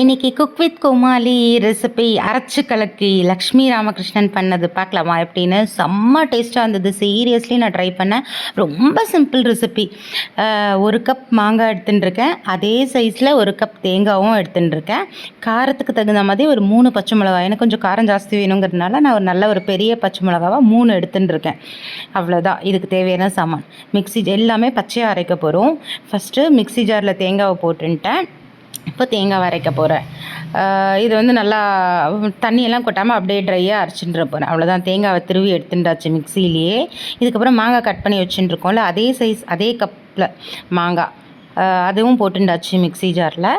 இன்னைக்கு cook with Comali recipe அரைச்சு கலக்கி லக்ஷ்மி ராமகிருஷ்ணன் பண்ணது பார்க்கலாமா எப்படின்னு? செம்ம டேஸ்ட்டாக இருந்தது. சீரியஸ்லி நான் ட்ரை பண்ணேன். ரொம்ப சிம்பிள் ரெசிபி ஒரு கப் மாங்காய் எடுத்துன்னு இருக்கேன். அதே சைஸில் ஒரு கப் தேங்காவும் எடுத்துட்டுருக்கேன் காரத்துக்கு தகுந்த மாதிரி ஒரு மூணு பச்சை மிளகாய். எனக்கு கொஞ்சம் காரம் ஜாஸ்தி வேணுங்கிறதுனால நான் ஒரு நல்ல ஒரு பெரிய பச்சை மிளகாவாக மூணு எடுத்துன்னு இருக்கேன். அவ்வளோதான் இதுக்கு தேவையான சாமான். மிக்ஸி எல்லாமே பச்சையாக அரைக்க போகிறோம் ஃபஸ்ட்டு மிக்ஸி ஜாரில் தேங்காவை போட்டுன்ட்டேன் அப்போ தேங்காய் வரைக்க போகிறேன் இது வந்து நல்லா தண்ணியெல்லாம் கொட்டாமல் அப்படியே ட்ரையாக அரைச்சிட்டு போகிறேன் அவ்வளோதான் தேங்காவை திருவி எடுத்துட்டாச்சு மிக்சிலேயே இதுக்கப்புறம் மாங்காய் கட் பண்ணி வச்சுட்டு இருக்கோம்ல அதே சைஸ் அதே கப்பில் மாங்காய். அதுவும் போட்டுண்டாச்சு மிக்ஸி ஜாரில்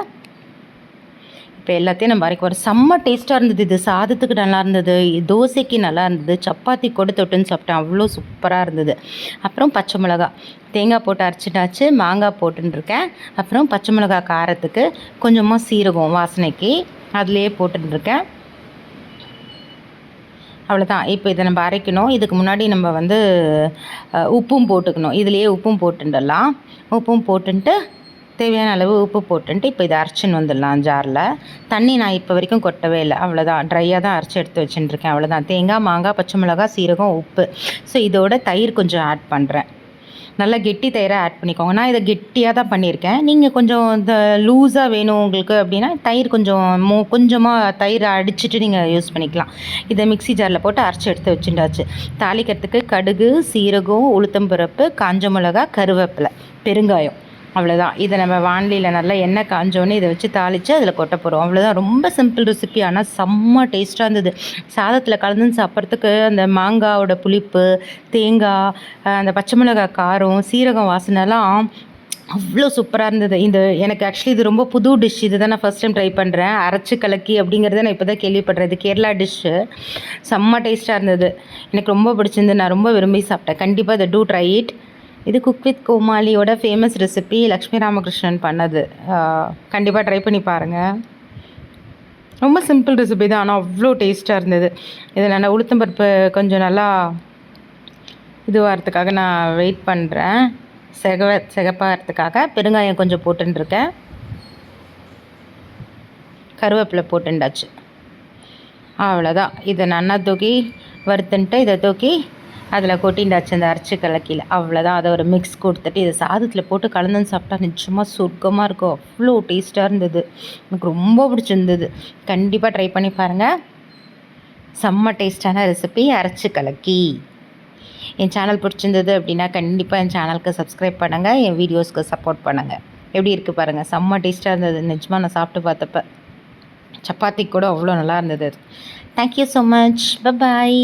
இப்போ எல்லாத்தையும் நம்ம அரைக்க வரோம் செம்ம டேஸ்ட்டாக இருந்தது இது. சாதத்துக்கு நல்லா இருந்தது. தோசைக்கு நல்லா இருந்தது. சப்பாத்தி கூட தொட்டுன்னு சாப்பிட்டேன். அவ்வளோ சூப்பராக இருந்தது. அப்புறம் பச்சை மிளகா. தேங்காய் போட்டு அரைச்சிட்டாச்சு. மாங்காய் போட்டுருக்கேன் அப்புறம் பச்சை மிளகா காரத்துக்கு கொஞ்சமாக சீரகம் வாசனைக்கு அதுலேயே போட்டுருக்கேன் அவ்வளோதான் இப்போ இதை நம்ம அரைக்கணும். இதுக்கு முன்னாடி நம்ம வந்து உப்பும் போட்டுக்கணும். இதுலேயே உப்பும் போட்டுடலாம். உப்பும் போட்டுன்ட்டு தேவையான அளவு உப்பு போட்டுன்ட்டு இப்போ இதை அரைச்சின்னு வந்துடலாம் ஜாரில். தண்ணி நான் இப்போ வரைக்கும் கொட்டவே இல்லை. அவ்வளோதான் ட்ரையாக தான் அரைச்சி எடுத்து வச்சுட்டுருக்கேன். அவ்வளோதான் தேங்காய் மாங்காய் பச்சை மிளகா சீரகம் உப்பு. ஸோ இதோட தயிர் கொஞ்சம் ஆட் பண்ணுறேன் நல்லா கெட்டி தயிரை ஆட் பண்ணிக்கோங்க. நான் இதை கெட்டியாக தான் பண்ணியிருக்கேன். நீங்கள் கொஞ்சம் இந்த லூஸாக வேணும் உங்களுக்கு அப்படின்னா தயிர் கொஞ்சம் மோ கொஞ்சமாக தயிர் அடிச்சுட்டு நீங்கள் யூஸ் பண்ணிக்கலாம். இதை மிக்சி ஜாரில் போட்டு அரைச்சி எடுத்து வச்சுட்டாச்சு. தாளிக்கிறதுக்கு கடுகு சீரகம் உளுத்தம்பருப்பு காஞ்ச மிளகா கருவேப்பிலை பெருங்காயம். அவ்வளோதான் இதை நம்ம வாண்டியில் நல்லா எண்ணெய் காஞ்சோன்னே இதை வச்சு தாளித்து அதில் கொட்ட போகிறோம் அவ்வளோதான் ரொம்ப சிம்பிள் ரெசிபி ஆனால் செம்ம டேஸ்ட்டாக இருந்தது. சாதத்தில் கலந்து சாப்பிட்றதுக்கு அந்த மாங்காவோட புளிப்பு தேங்காய் அந்த பச்சை மிளகாய் காரம் சீரகம் வாசனைலாம் அவ்வளோ சூப்பராக இருந்தது. இந்த எனக்கு ஆக்சுவலி இது ரொம்ப புது டிஷ் இது தான் நான் ஃபஸ்ட் டைம் ட்ரை பண்ணுறேன் அரைச்சி கலக்கி அப்படிங்கிறத நான் இப்போ தான் கேள்விப்படுறேன். இது கேரளா டிஷ்ஷு செம்ம டேஸ்ட்டாக இருந்தது. எனக்கு ரொம்ப பிடிச்சிருந்து நான் ரொம்ப விரும்பி சாப்பிட்டேன். கண்டிப்பாக இதை டூ ட்ரை இட் இது குக் வித் கோமாளியோட ஃபேமஸ் ரெசிபி லக்ஷ்மி ராமகிருஷ்ணன் பண்ணது. கண்டிப்பாக ட்ரை பண்ணி பாருங்கள் ரொம்ப சிம்பிள் ரெசிபி தான் ஆனால் அவ்வளோ டேஸ்ட்டாக இருந்தது. இதை நான் உளுத்தம்பருப்பு கொஞ்சம் நல்லா இதுவாகிறதுக்காக நான் வெயிட் பண்ணுறேன் செக செகப்பாகிறதுக்காக பெருங்காயம் கொஞ்சம் போட்டுருக்கேன் கருவேப்பிலை போட்டுண்டாச்சு அவ்வளோதான் இதை நல்லா தூக்கி வறுத்துன்ட்டு இதை தூக்கி அதில் கொட்டிண்டாச்சு அந்த அரைச்சி கலக்கியில் அவ்வளோதான் அதை ஒரு மிக்ஸ் கொடுத்துட்டு இதை சாதத்தில் போட்டு கலந்துன்னு சாப்பிட்டா நிச்சயமாக சொர்க்கமாக இருக்கும். அவ்வளோ டேஸ்ட்டாக இருந்தது. எனக்கு ரொம்ப பிடிச்சிருந்தது. கண்டிப்பாக ட்ரை பண்ணி பாருங்கள் செம்ம டேஸ்டான ரெசிபி அரைச்சி கலக்கி. என் சேனல் பிடிச்சிருந்தது அப்படின்னா கண்டிப்பாக என் சேனலுக்கு சப்ஸ்கிரைப் பண்ணுங்கள் என் வீடியோஸ்க்கு சப்போர்ட் பண்ணுங்கள் எப்படி இருக்குது பாருங்கள் செம்ம டேஸ்ட்டாக இருந்தது. நிஜமாக நான் சாப்பிட்டு பார்த்தப்ப. சப்பாத்தி கூட அவ்வளோ நல்லா இருந்தது. Thank you so much bye